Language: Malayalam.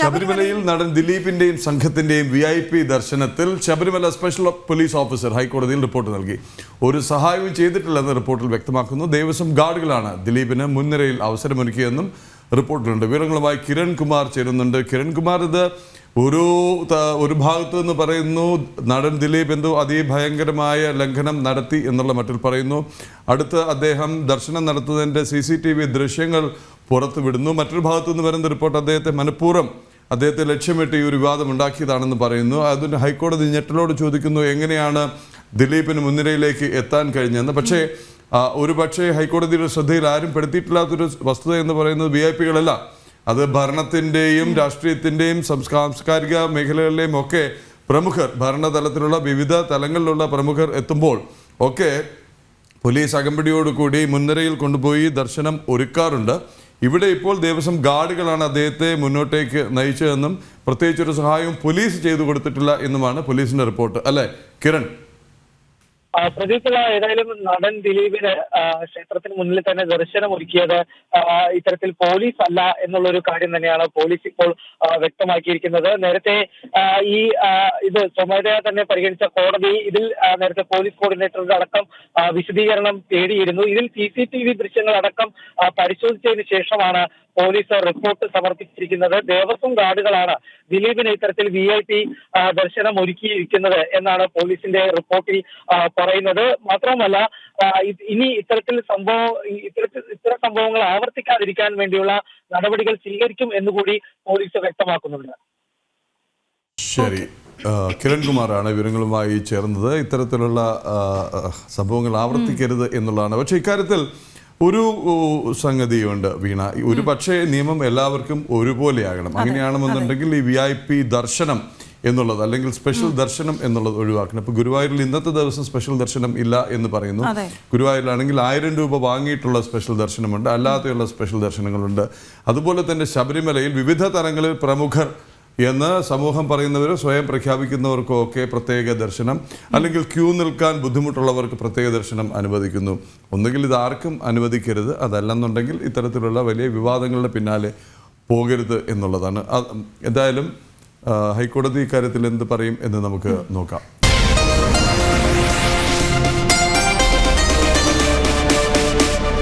ശബരിമലയിൽ നടൻ ദിലീപിന്റെയും സംഘത്തിന്റെയും വി ഐ പി ദർശനത്തിൽ ശബരിമല സ്പെഷ്യൽ പോലീസ് ഓഫീസർ ഹൈക്കോടതിയിൽ റിപ്പോർട്ട് നൽകി. ഒരു സഹായവും ചെയ്തിട്ടില്ലെന്ന് റിപ്പോർട്ടിൽ വ്യക്തമാക്കുന്നു. ദേവസ്വം ഗാർഡുകളാണ് ദിലീപിന് മുൻനിരയിൽ അവസരമൊരുക്കിയെന്നും റിപ്പോർട്ടിലുണ്ട്. വിവരങ്ങളുമായി കിരൺ കുമാർ ചേരുന്നുണ്ട്. കിരൺ കുമാർ ഇത് ഒരു ഒരു ഭാഗത്തു നിന്ന് പറയുന്നു നടൻ ദിലീപ് എന്തോ അതിഭയങ്കരമായ ലംഘനം നടത്തി എന്നുള്ള മട്ടിൽ പറയുന്നു. അടുത്ത് അദ്ദേഹം ദർശനം നടത്തുന്നതിന്റെ സി സി ടി വി ദൃശ്യങ്ങൾ പുറത്തുവിടുന്നു. മറ്റൊരു ഭാഗത്തു നിന്ന് വരുന്ന റിപ്പോർട്ട് അദ്ദേഹത്തെ മനഃപൂർവം അദ്ദേഹത്തെ ലക്ഷ്യമിട്ട് ഈ ഒരു വിവാദം ഉണ്ടാക്കിയതാണെന്ന് പറയുന്നു. അതിന് ഹൈക്കോടതി ഞെട്ടലോട് ചോദിക്കുന്നു എങ്ങനെയാണ് ദിലീപിന് മുൻനിരയിലേക്ക് എത്താൻ കഴിഞ്ഞതെന്ന്? പക്ഷേ ഒരു പക്ഷേ ഹൈക്കോടതിയുടെ ശ്രദ്ധയിൽ ആരും പെടുത്തിയിട്ടില്ലാത്തൊരു വസ്തുത എന്ന് പറയുന്നത് വി ഐ പികളല്ല അത് ഭരണത്തിന്റെയും രാഷ്ട്രീയത്തിന്റെയും സാംസ്കാരിക മേഖലകളിലെയും ഒക്കെ പ്രമുഖർ ഭരണതലത്തിലുള്ള വിവിധ തലങ്ങളിലുള്ള പ്രമുഖർ എത്തുമ്പോൾ ഒക്കെ പോലീസ് അകമ്പടിയോടുകൂടി മുൻനിരയിൽ കൊണ്ടുപോയി ദർശനം ഒരുക്കാറുണ്ട്. ഇവിടെ ഇപ്പോൾ ദേവസ്വം ഗാർഡുകളാണ് അദ്ദേഹത്തെ മുന്നോട്ടേക്ക് നയിച്ചതെന്നും പ്രത്യേകിച്ചൊരു സഹായവും പോലീസ് ചെയ്തു കൊടുത്തിട്ടില്ല എന്നുമാണ് പോലീസിന്റെ റിപ്പോർട്ട്. അല്ലേ? കിരൺ. പ്രതീക്ഷ ഏതായാലും നടൻ ദിലീപിന് ക്ഷേത്രത്തിന് മുന്നിൽ തന്നെ ദർശനം ഒരുക്കിയത് ഇത്തരത്തിൽ പോലീസ് അല്ല എന്നുള്ള ഒരു കാര്യം തന്നെയാണ് പോലീസ് ഇപ്പോൾ വ്യക്തമാക്കിയിരിക്കുന്നത്. നേരത്തെ ഈ ഇത് സ്വമേധയാ തന്നെ പരിഗണിച്ച കോടതി ഇതിൽ നേരത്തെ പോലീസ് കോർഡിനേറ്ററുടെ അടക്കം വിശദീകരണം തേടിയിരുന്നു. ഇതിൽ സി സി ടി വി ദൃശ്യങ്ങൾ അടക്കം പരിശോധിച്ചതിന് ശേഷമാണ് പോലീസ് റിപ്പോർട്ട് സമർപ്പിച്ചിരിക്കുന്നത് ദേവസ്വം ഗാർഡുകളാണ് ദിലീപിന് ഇത്തരത്തിൽ വി ഐ പി ദർശനം ഒരുക്കിയിരിക്കുന്നത് എന്നാണ് പോലീസിന്റെ റിപ്പോർട്ടിൽ പറയുന്നത്. മാത്രവുമല്ല ഇനി ഇത്തരത്തിൽ സംഭവം ഇത്തരത്തിൽ ഇത്തരം സംഭവങ്ങൾ ആവർത്തിക്കാതിരിക്കാൻ വേണ്ടിയുള്ള നടപടികൾ സ്വീകരിക്കും എന്നുകൂടി പോലീസ് വ്യക്തമാക്കുന്നുണ്ട്. ശരി. കിരൺ കിരൺകുമാറാണ് വിവരങ്ങളുമായി ചേർന്നത്. ഇത്തരത്തിലുള്ള സംഭവങ്ങൾ ആവർത്തിക്കരുത് എന്നുള്ളതാണ്. പക്ഷേ ഇക്കാര്യത്തിൽ ഒരു സംഗതിയുണ്ട് വീണ. ഒരു പക്ഷേ നിയമം എല്ലാവർക്കും ഒരുപോലെയാകണം. അങ്ങനെയാണെന്നുണ്ടെങ്കിൽ ഈ വി ഐ പി ദർശനം എന്നുള്ളത് അല്ലെങ്കിൽ സ്പെഷ്യൽ ദർശനം എന്നുള്ളത് ഒഴിവാക്കണം. ഇപ്പൊ ഗുരുവായൂരിൽ ഇന്നത്തെ ദിവസം സ്പെഷ്യൽ ദർശനം ഇല്ല എന്ന് പറയുന്നു. ഗുരുവായൂരിലാണെങ്കിൽ ആയിരം രൂപ വാങ്ങിയിട്ടുള്ള സ്പെഷ്യൽ ദർശനമുണ്ട്. അല്ലാതെയുള്ള സ്പെഷ്യൽ ദർശനങ്ങളുണ്ട്. അതുപോലെ തന്നെ ശബരിമലയിൽ വിവിധ തരങ്ങളിൽ പ്രമുഖർ എന്ന് സമൂഹം പറയുന്നവരോ സ്വയം പ്രഖ്യാപിക്കുന്നവർക്കും ഒക്കെ പ്രത്യേക ദർശനം അല്ലെങ്കിൽ ക്യൂ നിൽക്കാൻ ബുദ്ധിമുട്ടുള്ളവർക്ക് പ്രത്യേക ദർശനം അനുവദിക്കുന്നു. ഒന്നുകിൽ ഇത് ആർക്കും അനുവദിക്കരുത് അതല്ലെന്നുണ്ടെങ്കിൽ ഇത്തരത്തിലുള്ള വലിയ വിവാദങ്ങളുടെ പിന്നാലെ പോകരുത് എന്നുള്ളതാണ്. എന്തായാലും ഹൈക്കോടതി ഇക്കാര്യത്തിൽ എന്ത് പറയും എന്ന് നമുക്ക് നോക്കാം.